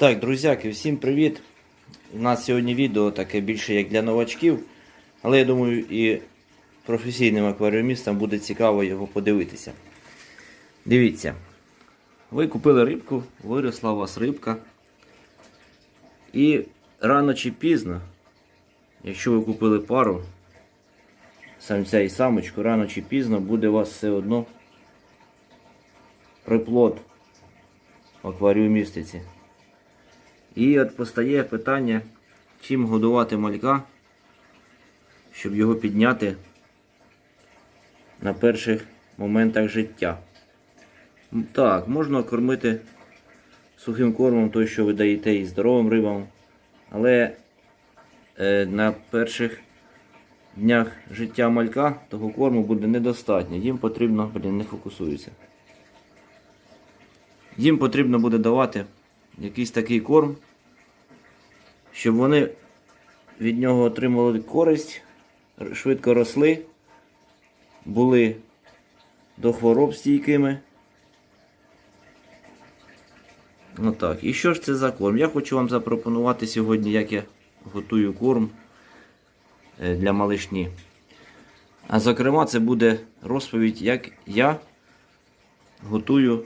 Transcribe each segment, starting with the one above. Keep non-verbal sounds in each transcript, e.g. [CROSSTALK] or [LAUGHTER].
Так, друзяки, всім привіт! У нас сьогодні відео таке більше як для новачків, але я думаю, і професійним акваріумістам буде цікаво його подивитися. Дивіться, ви купили рибку, виросла у вас рибка. І рано чи пізно, якщо ви купили пару, самця і самочку, рано чи пізно буде у вас все одно приплод в акваріумістиці. І от постає питання, чим годувати малька, щоб його підняти на перших моментах життя. Так, можна кормити сухим кормом той, що ви даєте і здоровим рибам, але е, на перших днях життя малька того корму буде недостатньо. Їм потрібно, блін, не фокусується. Їм потрібно буде давати якийсь такий корм, щоб вони від нього отримували користь, швидко росли, були до хвороб стійкими. Ну так, і що ж це за корм? Я хочу вам запропонувати сьогодні, як я готую корм е, для малишні. А зокрема, це буде розповідь, як я готую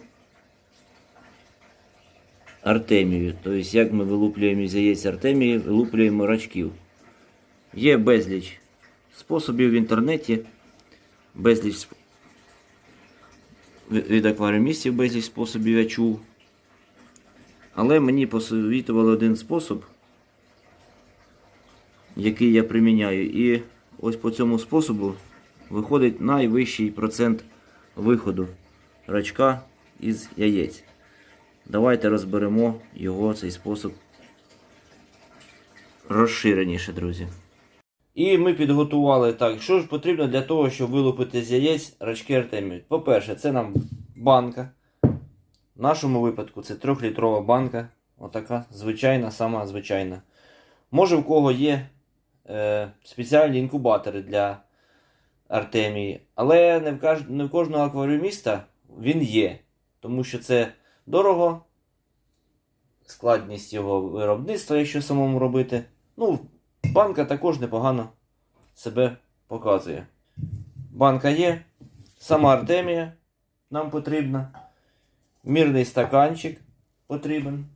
Артемію. Тобто, як ми вилуплюємо із яєць Артемії, вилуплюємо рачків. Є безліч способів в інтернеті, безліч від акваріумістів безліч способів я чув. Але мені посовітували один спосіб, який я приміняю. І ось по цьому способу виходить найвищий процент виходу рачка із яєць. Давайте розберемо його цей спосіб розширеніше, друзі. І ми підготували так, що ж потрібно для того, щоб вилупити з яєць рачки Артемію. По-перше, це нам банка. В нашому випадку це 3-літрова банка. Отака звичайна, сама звичайна. Може, в кого є е, спеціальні інкубатори для Артемії, але не в, каж... не в кожного акваріуміста він є. Тому що це дорого, складність його виробництва, якщо самому робити. Ну, банка також непогано себе показує. Банка є, сама Артемія нам потрібна. Мірний стаканчик потрібен.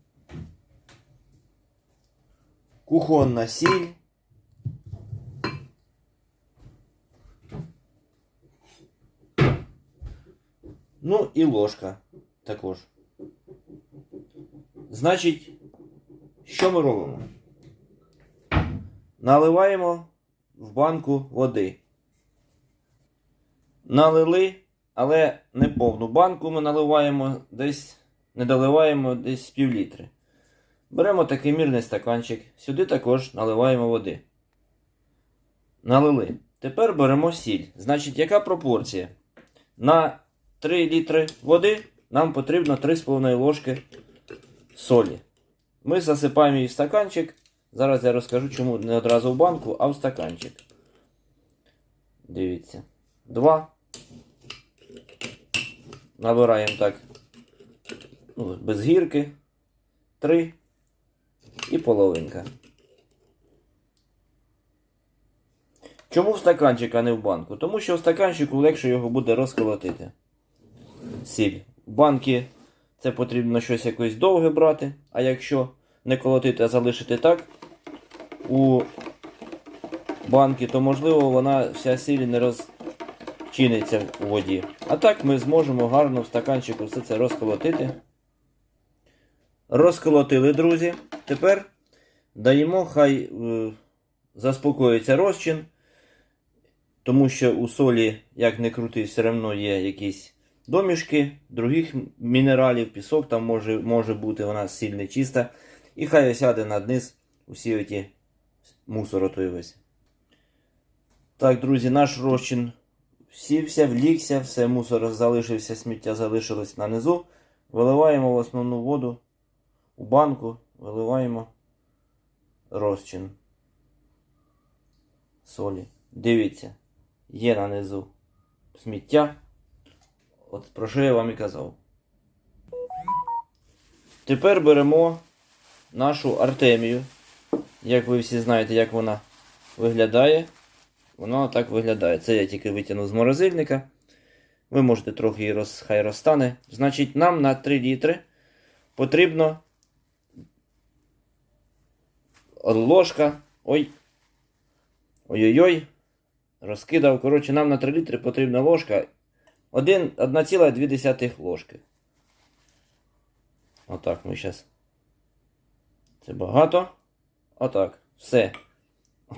Кухонна сіль. Ну і ложка також. Значить, що ми робимо? Наливаємо в банку води. Налили, але не повну банку ми наливаємо десь, не доливаємо десь пів літри. Беремо такий мірний стаканчик, сюди також наливаємо води. Налили. Тепер беремо сіль. Значить, яка пропорція? На 3 літри води нам потрібно 3,5 ложки солі. Ми засипаємо її в стаканчик. Зараз я розкажу, чому не одразу в банку, а в стаканчик. Дивіться. Два. Набираємо так. Ну, без гірки. Три. І половинка. Чому в стаканчик, а не в банку? Тому що в стаканчику легше його буде розколотити. Сіль. В банки це потрібно щось якось довге брати, а якщо не колотити, а залишити так у банки, то можливо вона вся сіль не розчиниться у воді. А так ми зможемо гарно в стаканчику все це розколотити. Розколотили, друзі. Тепер даємо, хай е, заспокоїться розчин, тому що у солі, як не крути, все одно є якісь домішки других мінералів, пісок там може, може бути, вона сильно чиста. І хай осяде на низ усі оті мусор той весь. Так, друзі, наш розчин сівся, влікся, все мусор залишився, сміття залишилось на низу. Виливаємо в основну воду у банку, виливаємо розчин солі. Дивіться, є на низу сміття. От про що я вам і казав. Тепер беремо нашу Артемію. Як ви всі знаєте, як вона виглядає. Вона так виглядає. Це я тільки витягнув з морозильника. Ви можете трохи її роз... хай розтане. Значить, нам на 3 літри потрібно ложка. Ой. Ой-ой-ой. Розкидав. Коротше, нам на 3 літри потрібна ложка. 1, 1,2 ложки. Отак ми зараз. Це багато. Отак. Все.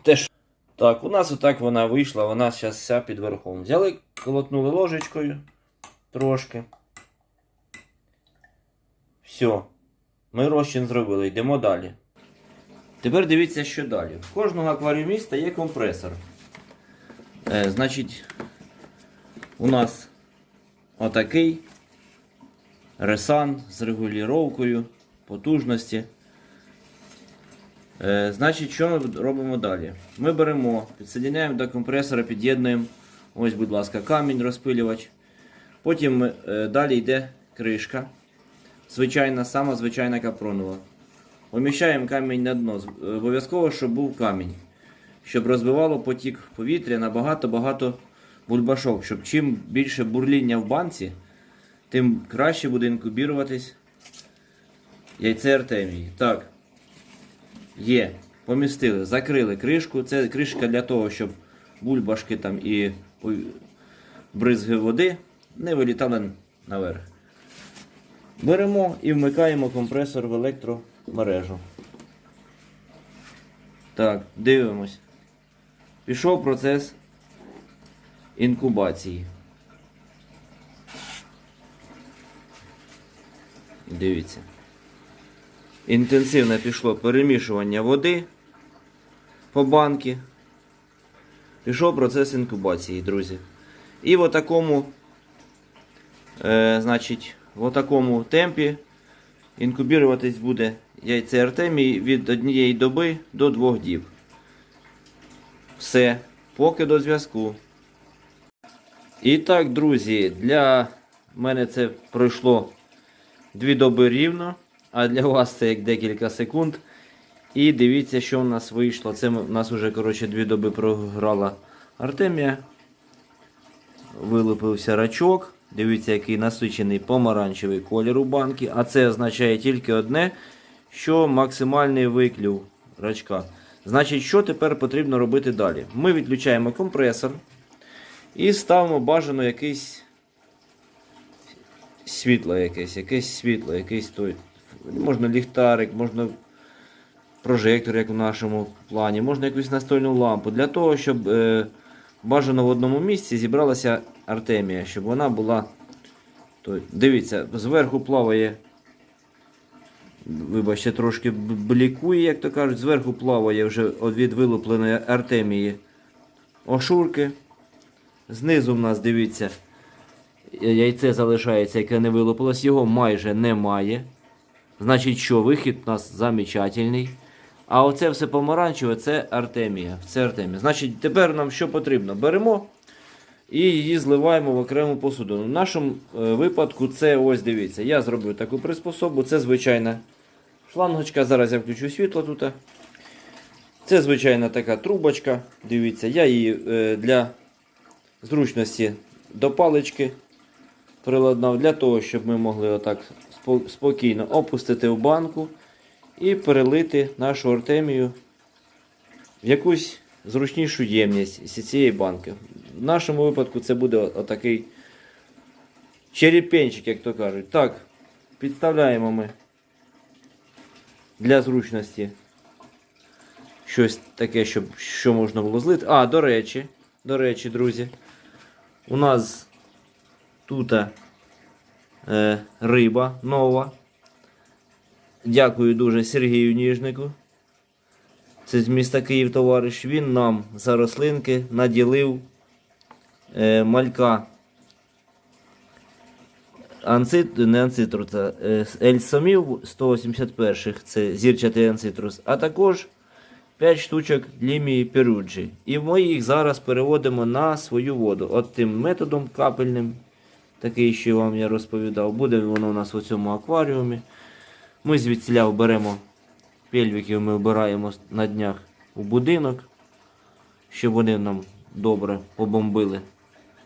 Те, що... Так, у нас отак вона вийшла, вона зараз вся під верхом. Взяли, колотнули ложечкою трошки. Все. Ми розчин зробили, йдемо далі. Тепер дивіться, що далі. В кожного акваріуміста є компресор. Е, значить, у нас отакий ресан з регулюванню потужності. Е, значить, що ми робимо далі? Ми беремо, підсоединяємо до компресора, під'єднуємо. Ось, будь ласка, камінь, розпилювач. Потім е, далі йде кришка. Звичайна, сама звичайна капронова. Поміщаємо камінь на дно. Е, Обов'язково, щоб був камінь. Щоб розбивало потік повітря на багато-багато бульбашок. Щоб чим більше бурління в банці, тим краще буде інкубіруватись яйце Артемії. Так. Є. Помістили, закрили кришку. Це кришка для того, щоб бульбашки там і бризги води не вилітали наверх. Беремо і вмикаємо компресор в електромережу. Так, дивимось. Пішов процес інкубації. Дивіться. Інтенсивне пішло перемішування води по банки. Пішов процес інкубації, друзі. І в такому, е, значить, в такому темпі інкубіруватись буде яйце Артемії від однієї доби до двох діб. Все, поки до зв'язку. І так, друзі, для мене це пройшло дві доби рівно, а для вас це як декілька секунд. І дивіться, що в нас вийшло. Це в нас вже коротше, дві доби програла Артемія. Вилупився рачок. Дивіться, який насичений помаранчевий колір у банки. А це означає тільки одне, що максимальний виклюв рачка. Значить, що тепер потрібно робити далі? Ми відключаємо компресор і ставимо бажано якийсь світло якесь, якесь світло, якийсь той. Можна ліхтарик, можна прожектор, як в нашому плані, можна якусь настольну лампу. Для того, щоб е, бажано в одному місці зібралася Артемія, щоб вона була. То, дивіться, зверху плаває. Вибачте, трошки блікує, як то кажуть, зверху плаває вже від вилупленої Артемії ошурки. Знизу в нас, дивіться, яйце залишається, яке не вилупилось, його майже немає. Значить, що вихід у нас замечательний. А оце все помаранчеве це Артемія. Це Артемія. Значить, тепер нам що потрібно? Беремо і її зливаємо в окрему посуду. В нашому е, випадку це ось дивіться. Я зробив таку приспособу. Це звичайна шлангочка. Зараз я включу світло тут. Це звичайна така трубочка. Дивіться, я її е, для зручності до палички приладнав для того, щоб ми могли отак спокійно опустити в банку і перелити нашу артемію в якусь зручнішу ємність з цієї банки. В нашому випадку це буде отакий черепенчик, як то кажуть. Так, підставляємо ми для зручності щось таке, щоб що можна було злити. А, до речі, до речі, друзі, у нас тут е, риба нова. Дякую дуже Сергію Ніжнику. Це з міста Київ товариш. Він нам за рослинки наділив е, малька анцит, не анцитруса, е, ельсомів 181 це зірчатий анцитрус, а також 5 штучок лімії перуджі. І ми їх зараз переводимо на свою воду. От тим методом капельним, такий, що вам я розповідав, буде воно у нас у цьому акваріумі. Ми звідсіля беремо пельвіків ми вбираємо на днях у будинок, щоб вони нам добре побомбили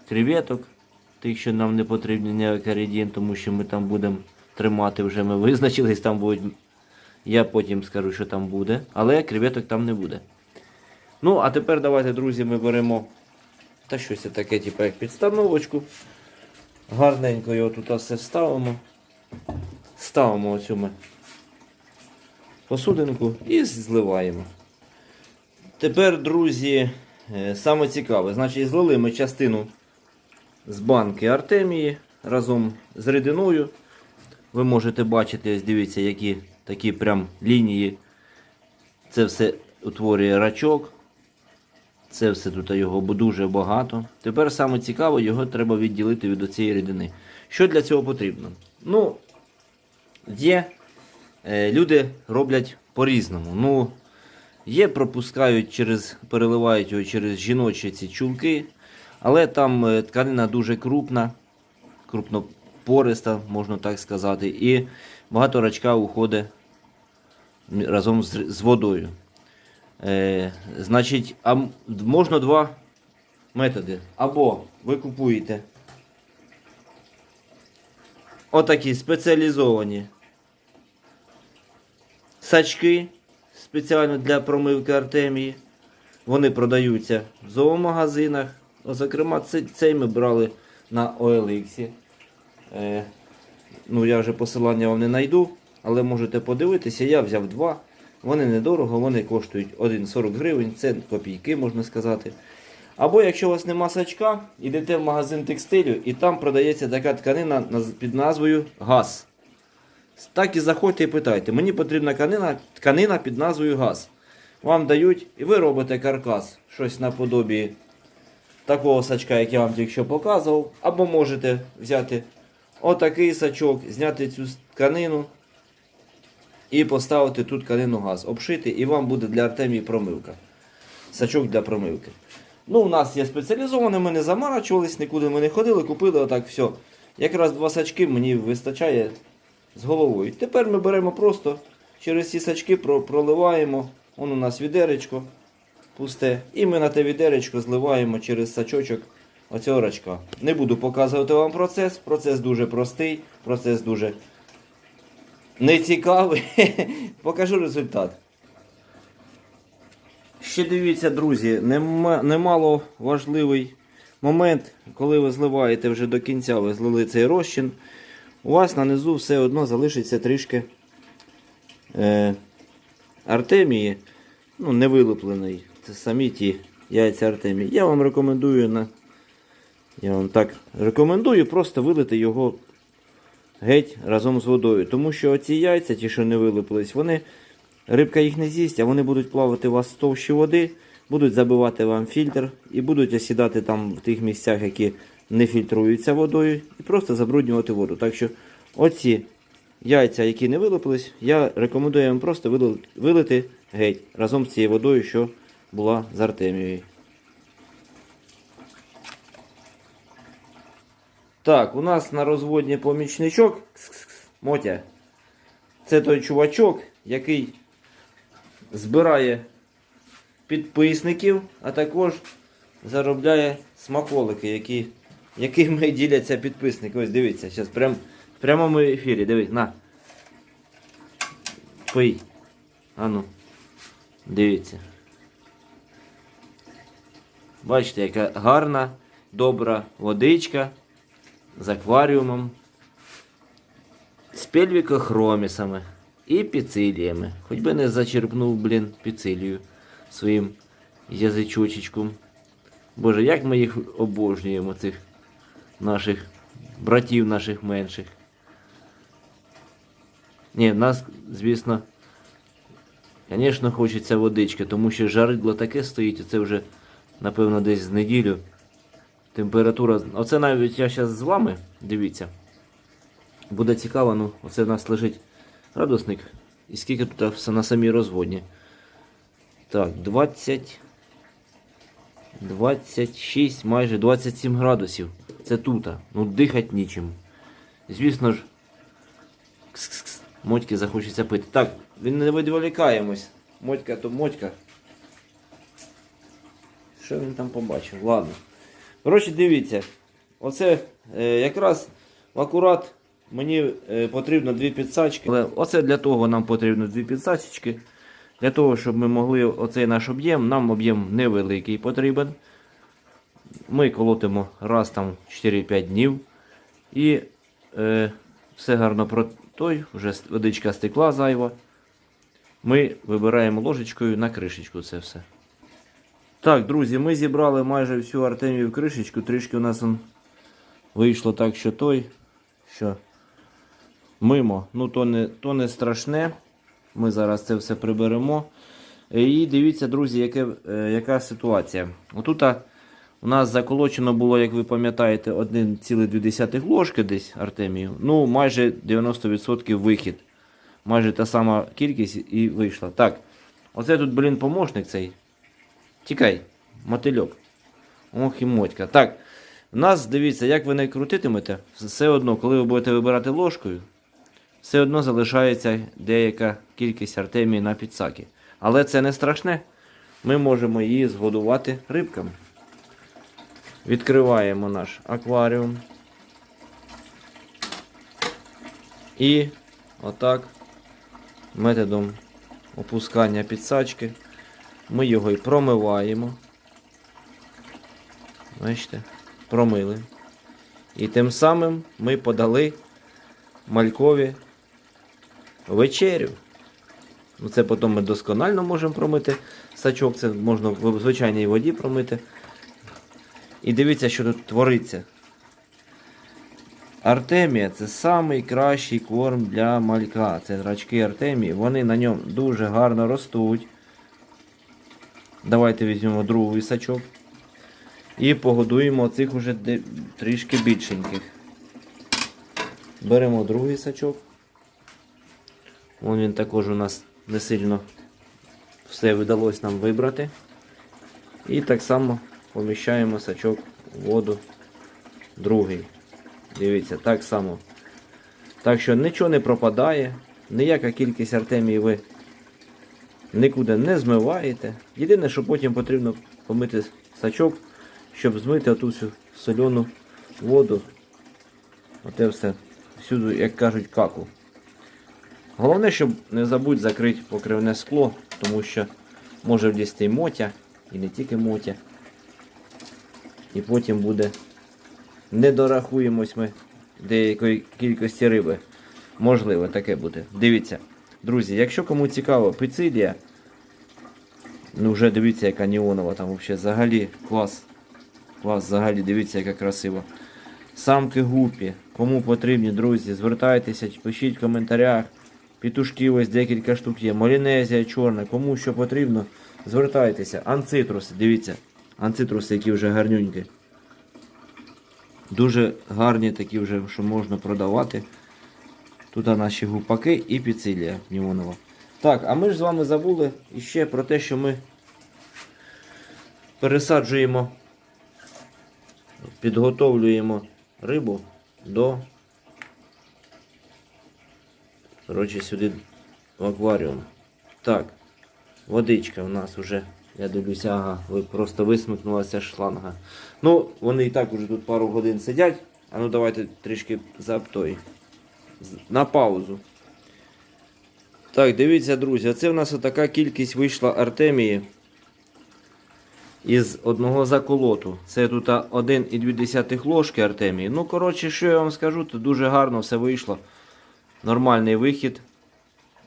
креветок, тих, що нам не потрібні неокаридін, тому що ми там будемо тримати, вже ми визначились, там будуть. Я потім скажу, що там буде, але креветок там не буде. Ну, а тепер давайте, друзі, ми беремо та щось таке, типу, як підстановочку. Гарненько його тут все ставимо. Ставимо оцю ми посудинку і зливаємо. Тепер, друзі, е, саме цікаве. Значить, злили ми частину з банки Артемії разом з рідиною. Ви можете бачити, ось дивіться, які такі прям лінії. Це все утворює рачок. Це все тут його дуже багато. Тепер саме цікаво, його треба відділити від цієї рідини. Що для цього потрібно? Ну, є, е, люди роблять по-різному. Ну, є, пропускають через, переливають його через жіночі ці чулки, але там е, тканина дуже крупна, крупнопориста, можна так сказати, і багато рачка уходить разом з, з водою. Е, значить, а можна два методи. Або ви купуєте отакі спеціалізовані сачки спеціально для промивки артемії. Вони продаються в зоомагазинах. Зокрема, цей ми брали на OLX. Ну, я вже посилання вам не знайду, але можете подивитися. Я взяв два. Вони недорого, вони коштують 1,40 гривень, це копійки, можна сказати. Або якщо у вас нема сачка, йдете в магазин текстилю і там продається така тканина під назвою газ. Так і заходьте і питайте. Мені потрібна тканина, тканина під назвою газ. Вам дають і ви робите каркас, щось наподобі такого сачка, як я вам тільки що показував. Або можете взяти отакий сачок, зняти цю тканину і поставити тут тканину газ, обшити, і вам буде для Артемії промивка. Сачок для промивки. Ну, у нас є спеціалізоване, ми не замарачувались, нікуди ми не ходили, купили отак все. Якраз два сачки мені вистачає з головою. Тепер ми беремо просто через ці сачки проливаємо. Вон у нас відеречко пусте. І ми на те відеречко зливаємо через сачочок оцього рачка. Не буду показувати вам процес. Процес дуже простий, процес дуже нецікавий. [LAUGHS] Покажу результат. Ще дивіться, друзі, немало важливий момент, коли ви зливаєте вже до кінця, ви злили цей розчин, у вас на низу все одно залишиться трішки е, артемії, ну, не вилуплений. Це самі ті яйця артемії. Я вам рекомендую на. Я вам так рекомендую просто вилити його геть разом з водою. Тому що оці яйця, ті, що не вилупились, вони Рибка їх не з'їсть, а вони будуть плавати у вас в товщі води, будуть забивати вам фільтр і будуть осідати там в тих місцях, які не фільтруються водою, і просто забруднювати воду. Так що оці яйця, які не вилупились, я рекомендую вам просто вилити геть разом з цією водою, що була з Артемією. Так, у нас на розводні помічничок. Мотя. Це той чувачок, який збирає підписників, а також заробляє смаколики, які, якими [LAUGHS] діляться підписники. Ось дивіться, зараз прям, в прямому ефірі. Дивись, на. Пий. Ану. Дивіться. Бачите, яка гарна, добра водичка з акваріумом, з пельвікохромісами і піциліями. Хоч би не зачерпнув, блін, піцилію своїм язичочечком. Боже, як ми їх обожнюємо, цих наших братів наших менших. Ні, в нас, звісно, звісно, хочеться водички, тому що жаридло таке стоїть, і це вже, напевно, десь з неділю. Температура. Оце навіть я зараз з вами, дивіться. Буде цікаво, ну, оце в нас лежить градусник. І скільки тут на самій розводні. Так, 20. 26, майже 27 градусів. Це тут. Ну, дихати нічим. Звісно ж. Кс-кс-кс. Мотьки захочеться пити. Так, він не відволікаємось. Мотька то мотька. Що він там побачив? Ладно. Коротше, дивіться. Оце е, якраз акурат мені е, потрібно дві підсачки. Але оце для того нам потрібно дві підсачечки. Для того, щоб ми могли оцей наш об'єм, нам об'єм невеликий потрібен. Ми колотимо раз там 4-5 днів. І е, все гарно про той, вже водичка стекла зайва. Ми вибираємо ложечкою на кришечку це все. Так, друзі, ми зібрали майже всю Артемію кришечку. Трішки у нас он вийшло так, що той, що мимо. Ну, то не, то не страшне. Ми зараз це все приберемо. І дивіться, друзі, яке, е, яка ситуація. Отут у нас заколочено було, як ви пам'ятаєте, 1,2 ложки десь Артемію. Ну, майже 90% вихід. Майже та сама кількість і вийшла. Так, оце тут, блін, помощник цей. Тікай, мотильок. Ох і мотька. Так, у нас, дивіться, як ви не крутитимете, все одно, коли ви будете вибирати ложкою, все одно залишається деяка кількість артемії на підсаки. Але це не страшне. Ми можемо її згодувати рибками. Відкриваємо наш акваріум. І отак методом опускання підсачки ми його і промиваємо. Бачите, промили. І тим самим ми подали малькові вечерю. Ну, Це потім ми досконально можемо промити сачок, це можна в звичайній воді промити. І дивіться, що тут твориться. Артемія це найкращий корм для малька. Це рачки Артемії. Вони на ньому дуже гарно ростуть. Давайте візьмемо другий сачок. І погодуємо цих уже трішки більшеньких. Беремо другий сачок. Вон він також у нас не сильно все вдалося нам вибрати. І так само поміщаємо сачок в воду другий. Дивіться, так само. Так що нічого не пропадає, ніяка кількість артемії ви нікуди не змиваєте. Єдине, що потім потрібно помити сачок, щоб змити оту всю соляну воду. Оте все. Всюди, як кажуть, каку. Головне, щоб не забудь закрити покривне скло, тому що може влізти мотя, і не тільки мотя. І потім буде. Не дорахуємось ми деякої кількості риби. Можливо, таке буде. Дивіться. Друзі, якщо кому цікаво, пицилія, ну вже дивіться, яка неонова, там взагалі взагалі клас. Клас, взагалі, дивіться, яка красива. Самки гупі. Кому потрібні, друзі, звертайтеся, пишіть в коментарях. Пітушки ось декілька штук є. Молінезія чорна. Кому що потрібно, звертайтеся. Анцитруси, дивіться. Анцитруси, які вже гарнюнькі. Дуже гарні такі вже, що можна продавати. Тут наші гупаки і піцилія Німонова. Так, а ми ж з вами забули іще про те, що ми пересаджуємо, підготовлюємо рибу до коротше, сюди в акваріум. Так, водичка у нас вже, я дивлюся, ага, просто висмикнулася шланга. Ну, вони і так уже тут пару годин сидять. А ну давайте трішки за той. з- На паузу. Так, дивіться, друзі, це в нас така кількість вийшла Артемії із одного заколоту. Це тут 1,2 ложки Артемії. Ну, коротше, що я вам скажу, то дуже гарно все вийшло. Нормальний вихід.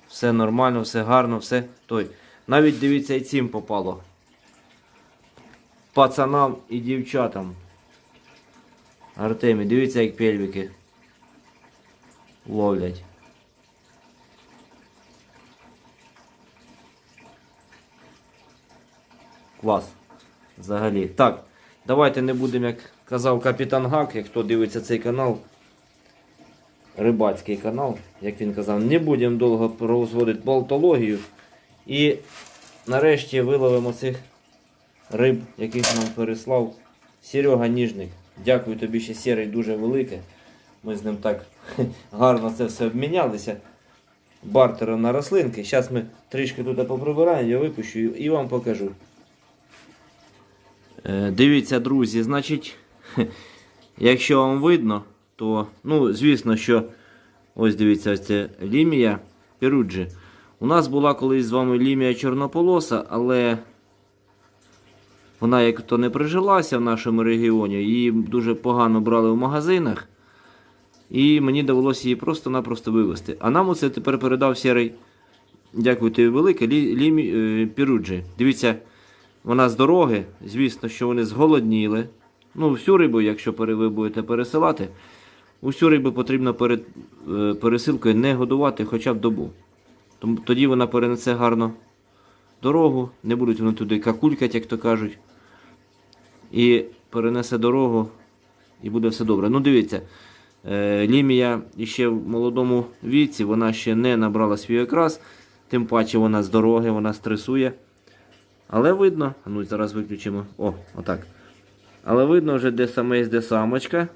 Все нормально, все гарно, все той. Навіть дивіться, і цим попало. Пацанам і дівчатам. Артемі, дивіться, як пельвики ловлять. Клас. Взагалі. Так, давайте не будемо, як казав капітан Гак, як хто дивиться цей канал. Рибацький канал, як він казав, не будемо довго розводити болтологію. І нарешті виловимо цих риб, яких нам переслав Серега Ніжник. Дякую тобі ще Серий дуже велике. Ми з ним так [LAUGHS] гарно це все обмінялися. бартером на рослинки. Зараз ми трішки тут поприбираємо, я випущу і вам покажу. Е, Дивіться, друзі, значить, [LAUGHS] якщо вам видно, то, ну, звісно, що ось дивіться, ось це лімія Перуджі. У нас була колись з вами лімія чорнополоса, але вона як то не прижилася в нашому регіоні, її дуже погано брали в магазинах. І мені довелося її просто-напросто вивезти. А нам оце тепер передав сірий, дякую тобі велике, лі, лімі, е, Перуджі. Дивіться, вона з дороги, звісно, що вони зголодніли. Ну, всю рибу, якщо ви будете пересилати, усю рибу потрібно перед е, пересилкою не годувати хоча б добу. Тому тоді вона перенесе гарно дорогу, не будуть вони туди какулькати, як то кажуть. І перенесе дорогу, і буде все добре. Ну, дивіться, лімія ще в молодому віці, вона ще не набрала свій окрас, тим паче вона з дороги, вона стресує. Але видно, ну зараз виключимо. О, отак. Але видно вже, де самець, де самочка.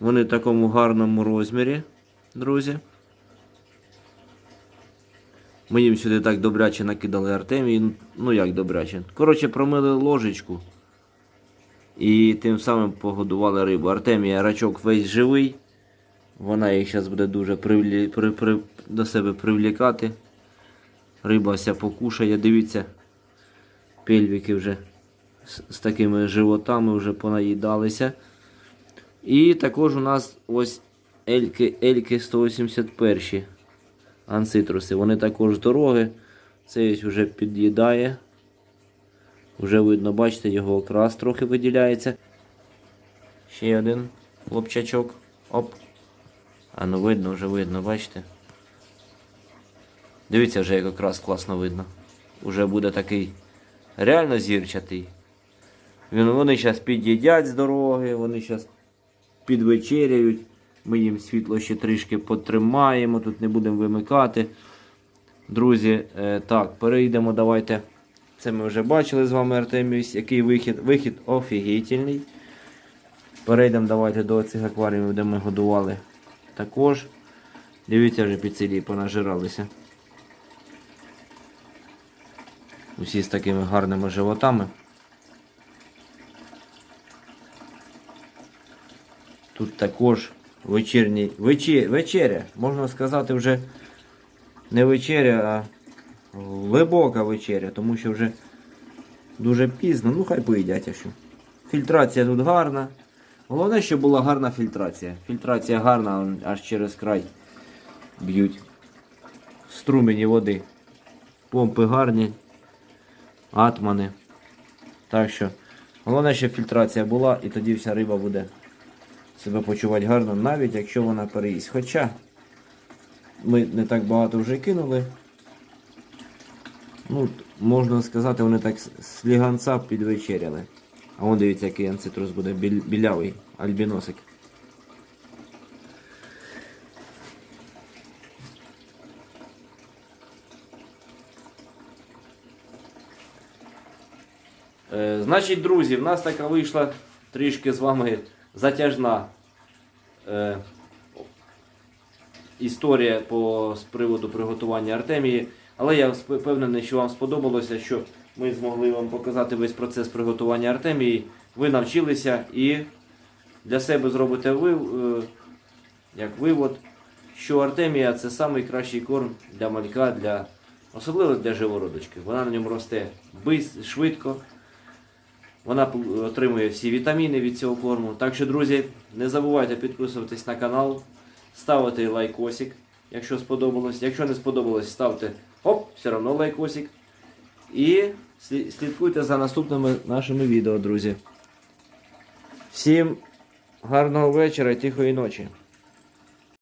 Вони в такому гарному розмірі, друзі. Ми їм сюди так добряче накидали Артемій. Ну як добряче. Коротше, промили ложечку. І тим самим погодували рибу. Артемія рачок весь живий. Вона їх зараз буде дуже привлі... при... При... до себе привлікати. Риба вся покушає, дивіться. Пельвіки вже з, з такими животами вже понаїдалися. І також у нас ось Ельки, Ельки 181 анцитруси. Вони також з дороги. Цей ось вже під'їдає. Вже видно, бачите, його окрас трохи виділяється. Ще один хлопчачок. Оп. А ну видно, вже видно, бачите? Дивіться вже, як якраз класно видно. Уже буде такий реально зірчатий. Він, вони зараз під'їдять з дороги, вони зараз підвечеряють. Ми їм світло ще трішки потримаємо, тут не будемо вимикати. Друзі, е, так, перейдемо, давайте. Це ми вже бачили з вами, Артеміус, який вихід. Вихід офігітельний. Перейдемо давайте до цих акваріумів, де ми годували також. Дивіться, вже під селі понажиралися. Усі з такими гарними животами. Тут також вечірній вече- вечеря, можна сказати, вже не вечеря, а глибока вечеря, тому що вже дуже пізно, ну хай поїдять, що. Фільтрація тут гарна. Головне, щоб була гарна фільтрація. Фільтрація гарна, аж через край б'ють струмені води. Помпи гарні, атмани. Так що, головне, щоб фільтрація була, і тоді вся риба буде себе почувати гарно, навіть якщо вона переїсть. Хоча ми не так багато вже кинули. Ну, можна сказати, вони так сліганця підвечеряли. А вон дивіться, який анцитрус буде білявий, альбіносик. Е, значить, друзі, в нас така вийшла трішки з вами затяжна е, історія по з приводу приготування Артемії. Але я впевнений, що вам сподобалося, що ми змогли вам показати весь процес приготування Артемії. Ви навчилися і для себе зробите ви, е, як вивод, що Артемія це найкращий корм для малька, для, особливо для живородочки. Вона на ньому росте швидко. Вона отримує всі вітаміни від цього корму. Так що, друзі, не забувайте підписуватись на канал, ставити лайкосик, якщо сподобалось. Якщо не сподобалось, ставте оп, все одно лайкосик. І слідкуйте за наступними нашими відео, друзі. Всім гарного вечора і тихої ночі.